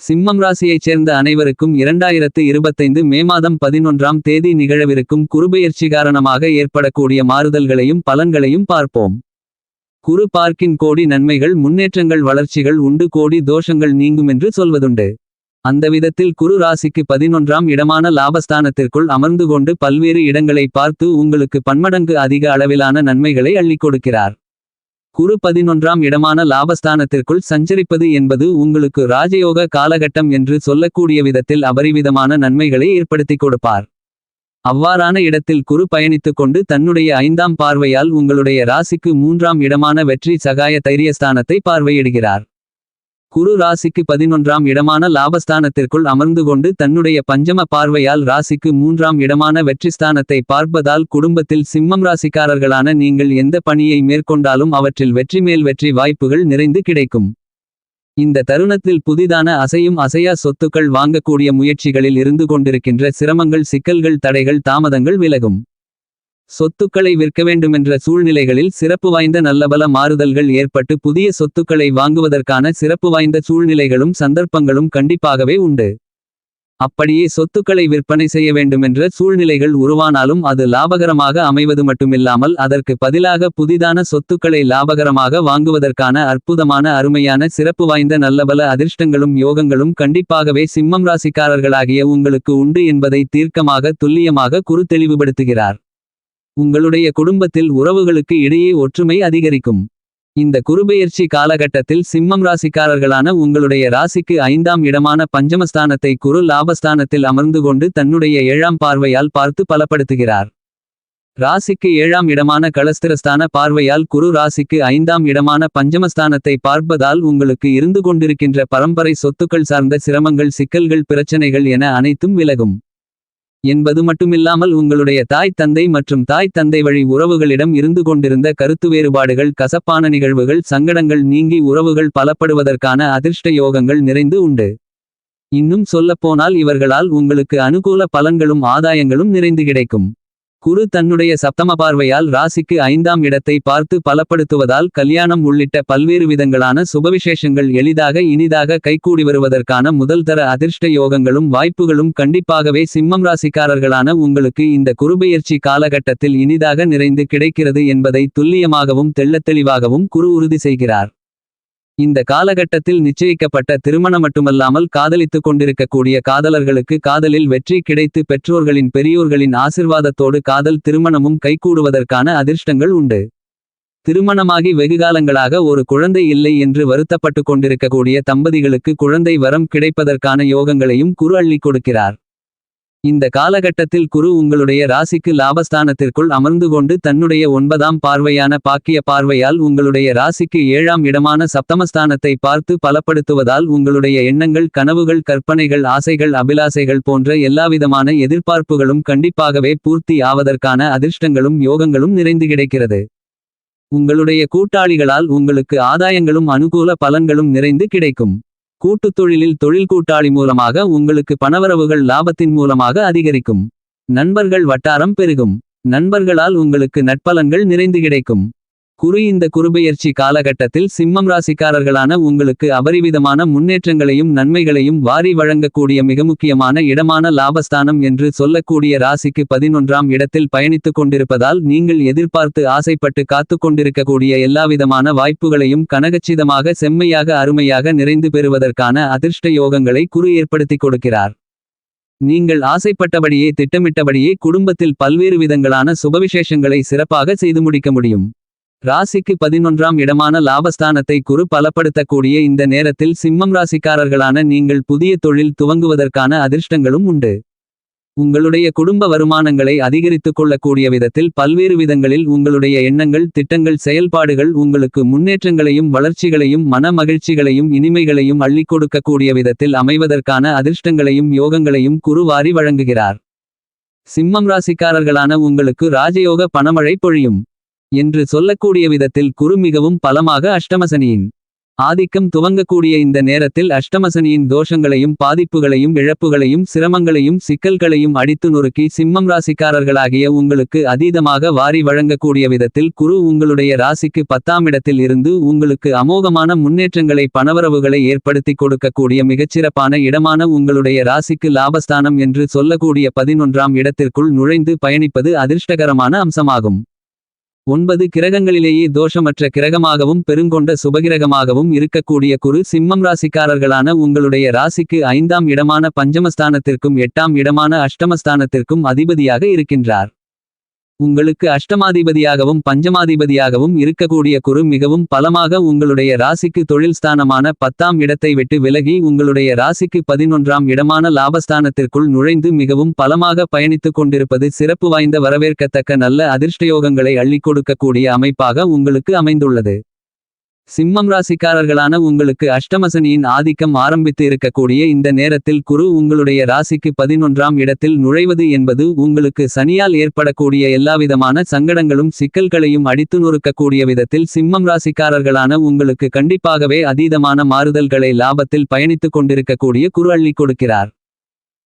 சிம்மம் ராசியைச் சேர்ந்த அனைவருக்கும் இரண்டாயிரத்து இருபத்தைந்து மே மாதம் பதினொன்றாம் தேதி நிகழவிருக்கும் குருபெயர்ச்சி காரணமாக ஏற்படக்கூடிய மாறுதல்களையும் பலன்களையும் பார்ப்போம். குரு பார்க்கின் கோடி நன்மைகள் முன்னேற்றங்கள் வளர்ச்சிகள் உண்டு கோடி தோஷங்கள் நீங்குமென்று சொல்வதுண்டு. அந்த விதத்தில் குரு ராசிக்கு பதினொன்றாம் இடமான லாபஸ்தானத்திற்குள் அமர்ந்து கொண்டு பல்வேறு இடங்களை பார்த்து உங்களுக்கு பன்மடங்கு அதிக அளவிலான நன்மைகளை அள்ளிக் கொடுக்கிறார். குரு பதினொன்றாம் இடமான லாபஸ்தானத்திற்குள் சஞ்சரிப்பது என்பது உங்களுக்கு ராஜயோக காலகட்டம் என்று சொல்லக்கூடிய விதத்தில் அபரிவிதமான நன்மைகளை ஏற்படுத்திக் கொடுப்பார். அவ்வாறான இடத்தில் குரு பயணித்துக் கொண்டு தன்னுடைய ஐந்தாம் பார்வையால் உங்களுடைய ராசிக்கு மூன்றாம் இடமான வெற்றி சகாய தைரியஸ்தானத்தை பார்வையிடுகிறார். குரு ராசிக்கு பதினொன்றாம் இடமான லாபஸ்தானத்திற்குள் அமர்ந்து கொண்டு தன்னுடைய பஞ்சம பார்வையால் ராசிக்கு மூன்றாம் இடமான வெற்றிஸ்தானத்தை பார்ப்பதால் குடும்பத்தில் சிம்மம் ராசிக்காரர்களான நீங்கள் எந்த பணியை மேற்கொண்டாலும் அவற்றில் வெற்றி மேல் வெற்றி வாய்ப்புகள் நிறைந்து கிடைக்கும். இந்த தருணத்தில் புதிதான அசையும் அசையா சொத்துக்கள் வாங்கக்கூடிய முயற்சிகளில் இருந்து கொண்டிருக்கின்ற சிரமங்கள் சிக்கல்கள் தடைகள் தாமதங்கள் விலகும். சொத்துக்களை விற்க வேண்டுமென்ற சூழ்நிலைகளில் சிறப்பு வாய்ந்த நல்லபல மாறுதல்கள் ஏற்பட்டு புதிய சொத்துக்களை வாங்குவதற்கான சிறப்பு வாய்ந்த சூழ்நிலைகளும் சந்தர்ப்பங்களும் கண்டிப்பாகவே உண்டு. அப்படியே சொத்துக்களை விற்பனை செய்ய வேண்டுமென்ற சூழ்நிலைகள் உருவானாலும் அது லாபகரமாக அமைவது மட்டுமில்லாமல் அதற்கு பதிலாக புதிதான சொத்துக்களை லாபகரமாக வாங்குவதற்கான அற்புதமான அருமையான சிறப்பு வாய்ந்த நல்லபல அதிர்ஷ்டங்களும் யோகங்களும் கண்டிப்பாகவே சிம்மம் ராசிக்காரர்களாகிய உங்களுக்கு உண்டு என்பதை தீர்க்கமாக துல்லியமாக குறு தெளிவுபடுத்துகிறார் உங்களுடைய குடும்பத்தில் உறவுகளுக்கு இடையே ஒற்றுமை அதிகரிக்கும். இந்த குருபெயர்ச்சி காலகட்டத்தில் சிம்மம் ராசிக்காரர்களான உங்களுடைய ராசிக்கு ஐந்தாம் இடமான பஞ்சமஸ்தானத்தை குரு லாபஸ்தானத்தில் அமர்ந்து கொண்டு தன்னுடைய ஏழாம் பார்வையால் பார்த்து பலப்படுத்துகிறார். ராசிக்கு ஏழாம் இடமான களஸ்திரஸ்தான பார்வையால் குரு ராசிக்கு ஐந்தாம் இடமான பஞ்சமஸ்தானத்தை பார்ப்பதால் உங்களுக்கு இருந்து கொண்டிருக்கின்ற பரம்பரை சொத்துக்கள் சார்ந்த சிரமங்கள் சிக்கல்கள் பிரச்சனைகள் என அனைத்தும் விலகும். என்பது மட்டுமில்லாமல் உங்களுடைய தாய் தந்தை மற்றும் தாய் தந்தை வழி உறவுகளிடம் இருந்து கொண்டிருந்த கருத்து வேறுபாடுகள் கசப்பான நிகழ்வுகள் சங்கடங்கள் நீங்கி உறவுகள் பலப்படுவதற்கான அதிர்ஷ்ட யோகங்கள் நிறைந்து உண்டு. இன்னும் சொல்லப்போனால் இவர்களால் உங்களுக்கு அனுகூல பலன்களும் ஆதாயங்களும் நிறைந்து கிடைக்கும். குரு தன்னுடைய சப்தம பார்வையால் ராசிக்கு ஐந்தாம் இடத்தை பார்த்து பலப்படுத்துவதால் கல்யாணம் உள்ளிட்ட பல்வேறு விதங்களான சுபவிசேஷங்கள் எளிதாக இனிதாக கைகூடி வருவதற்கான முதல் தர அதிர்ஷ்ட யோகங்களும் வாய்ப்புகளும் கண்டிப்பாகவே சிம்மம் ராசிக்காரர்களான உங்களுக்கு இந்த குருபெயர்ச்சி காலகட்டத்தில் இனிதாக நிறைந்து கிடைக்கிறது என்பதை துல்லியமாகவும் தெள்ளத்தெளிவாகவும் குரு உறுதி செய்கிறார். இந்த காலகட்டத்தில் நிச்சயிக்கப்பட்ட திருமணம் மட்டுமல்லாமல் காதலித்துக் கொண்டிருக்கக்கூடிய காதலர்களுக்கு காதலில் வெற்றி கிடைத்து பெற்றோர்களின் பெரியோர்களின் ஆசிர்வாதத்தோடு காதல் திருமணமும் கைகூடுவதற்கான அதிர்ஷ்டங்கள் உண்டு. திருமணமாகி வெகுகாலங்களாக ஒரு குழந்தை இல்லை என்று வருத்தப்பட்டு கொண்டிருக்கக்கூடிய தம்பதிகளுக்கு குழந்தை வரம் கிடைப்பதற்கான யோகங்களையும் குரு அள்ளிக் கொடுக்கிறார். இந்த காலகட்டத்தில் குரு உங்களுடைய ராசிக்கு லாபஸ்தானத்திற்குள் அமர்ந்து கொண்டு தன்னுடைய ஒன்பதாம் பார்வையான பாக்கிய பார்வையால் உங்களுடைய ராசிக்கு ஏழாம் இடமான சப்தமஸ்தானத்தை பார்த்து பலப்படுத்துவதால் உங்களுடைய எண்ணங்கள் கனவுகள் கற்பனைகள் ஆசைகள் அபிலாசைகள் போன்ற எல்லாவிதமான எதிர்பார்ப்புகளும் கண்டிப்பாகவே பூர்த்தி ஆவதற்கான அதிர்ஷ்டங்களும் யோகங்களும் நிறைந்து கிடைக்கிறது. உங்களுடைய கூட்டாளிகளால் உங்களுக்கு ஆதாயங்களும் அனுகூல பலன்களும் நிறைந்து கிடைக்கும். கூட்டுத் தொழிலில் தொழில் கூட்டாளி மூலமாக உங்களுக்கு பணவரவுகள் லாபத்தின் மூலமாக அதிகரிக்கும். நண்பர்கள் வட்டாரம் பெருகும். நண்பர்களால் உங்களுக்கு நட்பலன்கள் நிறைந்து கிடைக்கும். குரு இந்த குருபெயர்ச்சி காலகட்டத்தில் சிம்மம் ராசிக்காரர்களான உங்களுக்கு அபரிவிதமான முன்னேற்றங்களையும் நன்மைகளையும் வாரி வழங்கக்கூடிய மிக முக்கியமான இடமான லாபஸ்தானம் என்று சொல்லக்கூடிய ராசிக்கு பதினொன்றாம் இடத்தில் பயணித்துக் கொண்டிருப்பதால் நீங்கள் எதிர்பார்த்து ஆசைப்பட்டு காத்து கொண்டிருக்கக்கூடிய எல்லாவிதமான வாய்ப்புகளையும் கனகச்சிதமாக செம்மையாக அருமையாக நிறைந்து பெறுவதற்கான அதிர்ஷ்ட யோகங்களை குரு ஏற்படுத்திக் கொடுக்கிறார். நீங்கள் ஆசைப்பட்டபடியே திட்டமிட்டபடியே குடும்பத்தில் பல்வேறு விதங்களான சுபவிசேஷங்களை சிறப்பாக செய்து முடிக்க முடியும். ராசிக்கு பதினொன்றாம் இடமான லாபஸ்தானத்தை குறு பலப்படுத்தக்கூடிய இந்த நேரத்தில் சிம்மம் ராசிக்காரர்களான நீங்கள் புதிய தொழில் துவங்குவதற்கான அதிர்ஷ்டங்களும் உண்டு. உங்களுடைய குடும்ப வருமானங்களை அதிகரித்துக் கொள்ளக்கூடிய விதத்தில் பல்வேறு விதங்களில் உங்களுடைய எண்ணங்கள் திட்டங்கள் செயல்பாடுகள் உங்களுக்கு முன்னேற்றங்களையும் வளர்ச்சிகளையும் மன மகிழ்ச்சிகளையும் இனிமைகளையும் அள்ளிக் கொடுக்கக்கூடிய விதத்தில் அமைவதற்கான அதிர்ஷ்டங்களையும் யோகங்களையும் குருவாரி வழங்குகிறார். சிம்மம் ராசிக்காரர்களான உங்களுக்கு ராஜயோக பணமழை பொழியும். என்று சொல்லக்கூடிய விதத்தில் குரு மிகவும் பலமாக அஷ்டமசனியின் ஆதிக்கம் துவங்கக்கூடிய இந்த நேரத்தில் அஷ்டமசனியின் தோஷங்களையும் பாதிப்புகளையும் இழப்புகளையும் சிரமங்களையும் சிக்கல்களையும் அடித்து நொறுக்கி சிம்மம் ராசிக்காரர்களாகிய உங்களுக்கு அதீதமாக வாரி வழங்கக்கூடிய விதத்தில் குரு உங்களுடைய ராசிக்கு பத்தாம் இடத்தில் இருந்து உங்களுக்கு அமோகமான முன்னேற்றங்களை பணவரவுகளை ஏற்படுத்தி கொடுக்கக்கூடிய மிகச்சிறப்பான இடமான உங்களுடைய ராசிக்கு லாபஸ்தானம் என்று சொல்லக்கூடிய பதினொன்றாம் இடத்திற்குள் நுழைந்து பயணிப்பது அதிர்ஷ்டகரமான அம்சமாகும். ஒன்பது கிரகங்களிலேயே தோஷமற்ற கிரகமாகவும் பெருங்கொண்ட சுபகிரகமாகவும் இருக்கக்கூடிய குரு சிம்மம் ராசிக்காரர்களான உங்களுடைய ராசிக்கு ஐந்தாம் இடமான பஞ்சமஸ்தானத்திற்கும் எட்டாம் இடமான அஷ்டமஸ்தானத்திற்கும் அதிபதியாக இருக்கின்றார். உங்களுக்கு அஷ்டமாதிபதியாகவும் பஞ்சமாதிபதியாகவும் இருக்கக்கூடிய குரு மிகவும் பலமாக உங்களுடைய ராசிக்கு தொழில் ஸ்தானமான பத்தாம் இடத்தை விட்டு விலகி உங்களுடைய ராசிக்கு பதினொன்றாம் இடமான லாபஸ்தானத்திற்குள் நுழைந்து மிகவும் பலமாக பயணித்துக் கொண்டிருப்பது சிறப்பு வாய்ந்த வரவேற்கத்தக்க நல்ல அதிர்ஷ்டயோகங்களை அள்ளிக் கொடுக்கக்கூடிய அமைப்பாக உங்களுக்கு அமைந்துள்ளது. சிம்மம் ராசிக்காரர்களான உங்களுக்கு அஷ்டமசனியின் ஆதிக்கம் ஆரம்பித்து இருக்கக்கூடிய இந்த நேரத்தில் குரு உங்களுடைய ராசிக்கு பதினொன்றாம் இடத்தில் நுழைவது என்பது உங்களுக்கு சனியால் ஏற்படக்கூடிய எல்லாவிதமான சங்கடங்களும் சிக்கல்களையும் அடித்து நொறுக்கக்கூடிய விதத்தில் சிம்மம் ராசிக்காரர்களான உங்களுக்கு கண்டிப்பாகவே அதீதமான மாறுதல்களை லாபத்தில் பயணித்துக் கொண்டிருக்கக்கூடிய குரு அள்ளி கொடுக்கிறார்.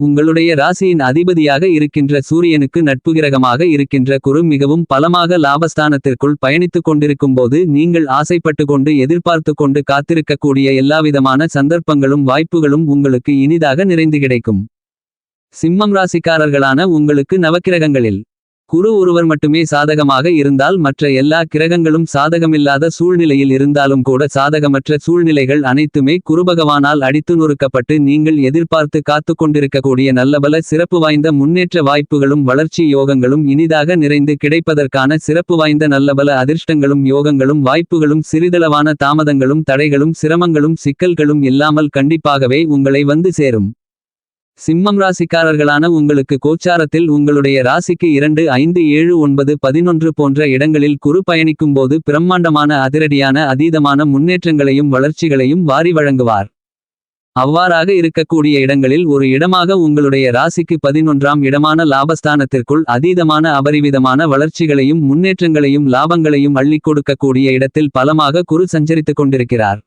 உங்களுடைய ராசியின் அதிபதியாக இருக்கின்ற சூரியனுக்கு நட்புகிரகமாக இருக்கின்ற குரு மிகவும் பலமாக லாபஸ்தானத்திற்குள் பயணித்துக் கொண்டிருக்கும்போது நீங்கள் ஆசைப்பட்டு கொண்டு எதிர்பார்த்து கொண்டு காத்திருக்கக்கூடிய எல்லாவிதமான சந்தர்ப்பங்களும் வாய்ப்புகளும் உங்களுக்கு இனிதாக நிறைந்து கிடைக்கும். சிம்மம் ராசிக்காரர்களான உங்களுக்கு நவக்கிரகங்களில் குரு ஒருவர் மட்டுமே சாதகமாக இருந்தால் மற்ற எல்லா கிரகங்களும் சாதகமில்லாத சூழ்நிலையில் இருந்தாலும் கூட சாதகமற்ற சூழ்நிலைகள் அனைத்துமே குருபகவானால் அடித்து நொறுக்கப்பட்டு நீங்கள் எதிர்பார்த்து காத்து கொண்டிருக்கக்கூடிய நல்லபல சிறப்பு வாய்ந்த முன்னேற்ற வாய்ப்புகளும் வளர்ச்சி யோகங்களும் இனிதாக நிறைந்து கிடைப்பதற்கான சிறப்பு வாய்ந்த நல்லபல அதிர்ஷ்டங்களும் யோகங்களும் வாய்ப்புகளும் சிறிதளவான தாமதங்களும் தடைகளும் சிரமங்களும் சிக்கல்களும் இல்லாமல் கண்டிப்பாகவே உங்களை வந்து சேரும். சிம்மம் ராசிக்காரர்களான உங்களுக்கு கோச்சாரத்தில் உங்களுடைய ராசிக்கு இரண்டு ஐந்து ஏழு ஒன்பது பதினொன்று போன்ற இடங்களில் குரு பயணிக்கும்போது பிரம்மாண்டமான அதிரடியான அதீதமான முன்னேற்றங்களையும் வளர்ச்சிகளையும் வாரி வழங்குவார். அவ்வாறாக இருக்கக்கூடிய இடங்களில் ஒரு இடமாக உங்களுடைய ராசிக்கு பதினொன்றாம் இடமான லாபஸ்தானத்திற்குள் அதீதமான அபரிவிதமான வளர்ச்சிகளையும் முன்னேற்றங்களையும் லாபங்களையும் அள்ளிக் கொடுக்கக்கூடிய இடத்தில் பலமாக குரு சஞ்சரித்துக் கொண்டிருக்கிறார்.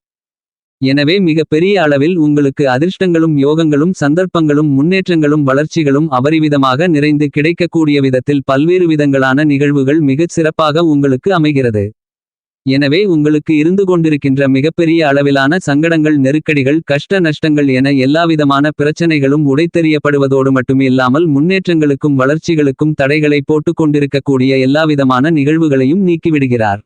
எனவே மிக பெரிய அளவில் உங்களுக்கு அதிர்ஷ்டங்களும் யோகங்களும் சந்தர்ப்பங்களும் முன்னேற்றங்களும் வளர்ச்சிகளும் அபரிவிதமாக நிறைந்து கிடைக்கக்கூடிய விதத்தில் பல்வேறு விதங்களான நிகழ்வுகள் மிகச் சிறப்பாக உங்களுக்கு அமைகிறது. எனவே உங்களுக்கு இருந்து கொண்டிருக்கின்ற மிகப்பெரிய அளவிலான சங்கடங்கள் நெருக்கடிகள் கஷ்ட நஷ்டங்கள் என எல்லாவிதமான பிரச்சனைகளும் உடைத்தெறியப்படுவதோடு மட்டுமில்லாமல் முன்னேற்றங்களுக்கும் வளர்ச்சிகளுக்கும் தடைகளை போட்டுக் கொண்டிருக்கக்கூடிய எல்லாவிதமான நிகழ்வுகளையும் நீக்கிவிடுகிறார்.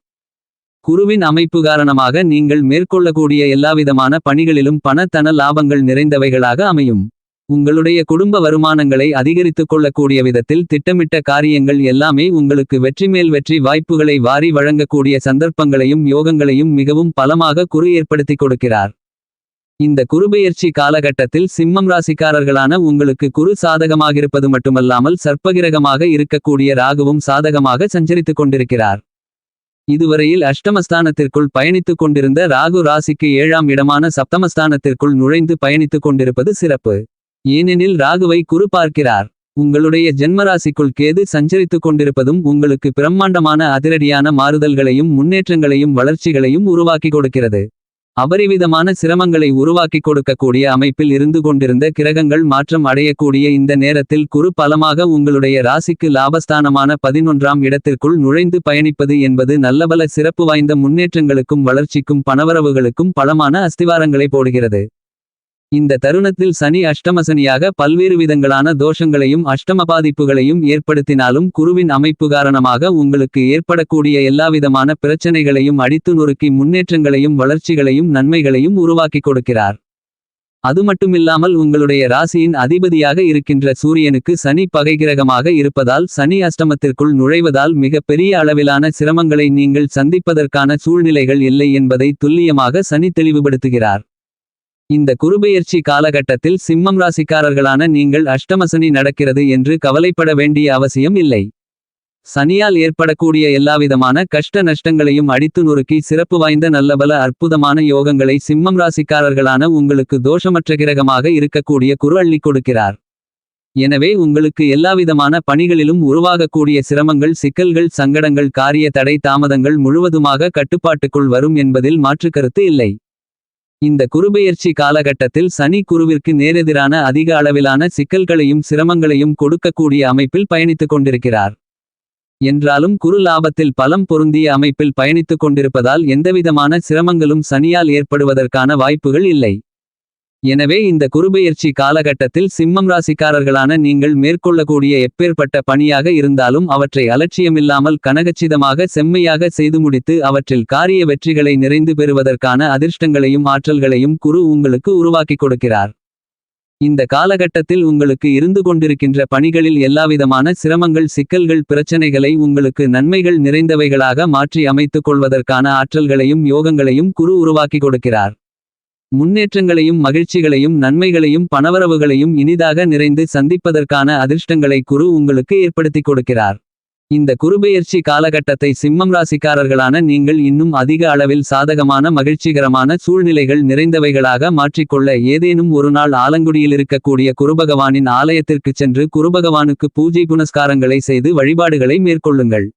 குருவின் அமைப்பு காரணமாக நீங்கள் மேற்கொள்ளக்கூடிய எல்லாவிதமான பணிகளிலும் பணத்தன லாபங்கள் நிறைந்தவைகளாக அமையும். உங்களுடைய குடும்ப வருமானங்களை அதிகரித்துக் கொள்ளக்கூடிய விதத்தில் திட்டமிட்ட காரியங்கள் எல்லாமே உங்களுக்கு வெற்றி மேல் வெற்றி வாய்ப்புகளை வாரி வழங்கக்கூடிய சந்தர்ப்பங்களையும் யோகங்களையும் மிகவும் பலமாக குரு ஏற்படுத்திக் கொடுக்கிறார். இந்த குருபெயர்ச்சி காலகட்டத்தில் சிம்மம் ராசிக்காரர்களான உங்களுக்கு குரு சாதகமாகிருப்பது மட்டுமல்லாமல் சர்ப்பகிரகமாக இருக்கக்கூடிய ராகுவும் சாதகமாக சஞ்சரித்துக் கொண்டிருக்கிறார். இதுவரையில் அஷ்டமஸ்தானத்திற்குள் பயணித்துக் கொண்டிருந்த ராகு ராசிக்கு ஏழாம் இடமான சப்தமஸ்தானத்திற்குள் நுழைந்து பயணித்துக் கொண்டிருப்பது சிறப்பு. ஏனெனில் ராகுவை குரு பார்க்கிறார். உங்களுடைய ஜென்மராசிக்குள் கேது சஞ்சரித்துக் கொண்டிருப்பதும் உங்களுக்கு பிரம்மாண்டமான அதிரடியான மாறுதல்களையும் முன்னேற்றங்களையும் வளர்ச்சிகளையும் உருவாக்கி கொடுக்கிறது. அபரிவிதமான சிரமங்களை உருவாக்கிக் கொடுக்கக்கூடிய அமைப்பில் இருந்து கொண்டிருந்த கிரகங்கள் மாற்றம் அடையக்கூடிய இந்த நேரத்தில் குறு பலமாக உங்களுடைய ராசிக்கு லாபஸ்தானமான பதினொன்றாம் இடத்திற்குள் நுழைந்து பயணிப்பது என்பது நல்லபல சிறப்பு வாய்ந்த முன்னேற்றங்களுக்கும் வளர்ச்சிக்கும் பணவரவுகளுக்கும் பலமான அஸ்திவாரங்களை போடுகிறது. இந்த தருணத்தில் சனி அஷ்டமசனியாக பல்வேறு விதங்களான தோஷங்களையும் அஷ்டம பாதிப்புகளையும் ஏற்படுத்தினாலும் குருவின் அமைப்பு காரணமாக உங்களுக்கு ஏற்படக்கூடிய எல்லாவிதமான பிரச்சனைகளையும் அடித்து நொறுக்கி முன்னேற்றங்களையும் வளர்ச்சிகளையும் நன்மைகளையும் உருவாக்கிக் கொடுக்கிறார். அது மட்டுமில்லாமல் உங்களுடைய ராசியின் அதிபதியாக இருக்கின்ற சூரியனுக்கு சனி பகைகிரகமாக இருப்பதால் சனி அஷ்டமத்திற்குள் நுழைவதால் மிக பெரிய அளவிலான சிரமங்களை நீங்கள் சந்திப்பதற்கான சூழ்நிலைகள் இல்லை என்பதை துல்லியமாக சனி தெளிவுபடுத்துகிறார். இந்த குருபெயர்ச்சி காலகட்டத்தில் சிம்மம் ராசிக்காரர்களான நீங்கள் அஷ்டமசனி நடக்கிறது என்று கவலைப்பட வேண்டிய அவசியம் இல்லை. சனியால் ஏற்படக்கூடிய எல்லாவிதமான கஷ்ட நஷ்டங்களையும் அடித்து நொறுக்கி சிறப்பு வாய்ந்த நல்லபல அற்புதமான யோகங்களை சிம்மம் ராசிக்காரர்களான உங்களுக்கு தோஷமற்ற கிரகமாக இருக்கக்கூடிய குரு அள்ளிக் கொடுக்கிறார். எனவே உங்களுக்கு எல்லாவிதமான பணிகளிலும் உருவாகக்கூடிய சிரமங்கள் சிக்கல்கள் சங்கடங்கள் காரிய தடை தாமதங்கள் முழுவதுமாக கட்டுப்பாட்டுக்குள் வரும் என்பதில் மாற்றுக்கருத்து இல்லை. இந்த குருபெயர்ச்சி காலகட்டத்தில் சனி குருவிற்கு நேரெதிரான அதிக அளவிலான சிக்கல்களையும் சிரமங்களையும் கொடுக்கக்கூடிய அமைப்பில் பயணித்துக் கொண்டிருக்கிறார். என்றாலும் குரு லாபத்தில் பலம் பொருந்திய அமைப்பில் பயணித்துக் கொண்டிருப்பதால் எந்தவிதமான சிரமங்களும் சனியால் ஏற்படுவதற்கான வாய்ப்புகள் இல்லை. எனவே இந்த குருபெயர்ச்சி காலகட்டத்தில் சிம்மம் ராசிக்காரர்களான நீங்கள் மேற்கொள்ளக்கூடிய எப்பேற்பட்ட பணியாக இருந்தாலும் அவற்றை அலட்சியமில்லாமல் கனகச்சிதமாக செம்மையாக செய்து முடித்து அவற்றில் காரிய வெற்றிகளை நிறைந்து பெறுவதற்கான அதிர்ஷ்டங்களையும் ஆற்றல்களையும் குரு உங்களுக்கு உருவாக்கிக் கொடுக்கிறார். இந்த காலகட்டத்தில் உங்களுக்கு இருந்து கொண்டிருக்கின்ற பணிகளில் எல்லாவிதமான சிரமங்கள் சிக்கல்கள் பிரச்சனைகளை உங்களுக்கு நன்மைகள் நிறைந்தவைகளாக மாற்றி அமைத்துக் கொள்வதற்கான ஆற்றல்களையும் யோகங்களையும் குரு உருவாக்கிக் கொடுக்கிறார். முன்னேற்றங்களையும் மகிழ்ச்சிகளையும் நன்மைகளையும் பணவரவுகளையும் இனிதாக நிறைந்து சந்திப்பதற்கான அதிர்ஷ்டங்களை குரு உங்களுக்கு ஏற்படுத்திக் கொடுக்கிறார். இந்த குருபெயர்ச்சி காலகட்டத்தை சிம்மம் ராசிக்காரர்களான நீங்கள் இன்னும் அதிக அளவில் சாதகமான மகிழ்ச்சிகரமான சூழ்நிலைகள் நிறைந்தவைகளாக மாற்றிக்கொள்ள ஏதேனும் ஒரு நாள் ஆலங்குடியில் இருக்கக்கூடிய குருபகவானின் ஆலயத்திற்குச் சென்று குருபகவானுக்கு பூஜை புனஸ்காரங்களை செய்து வழிபாடுகளை மேற்கொள்ளுங்கள்.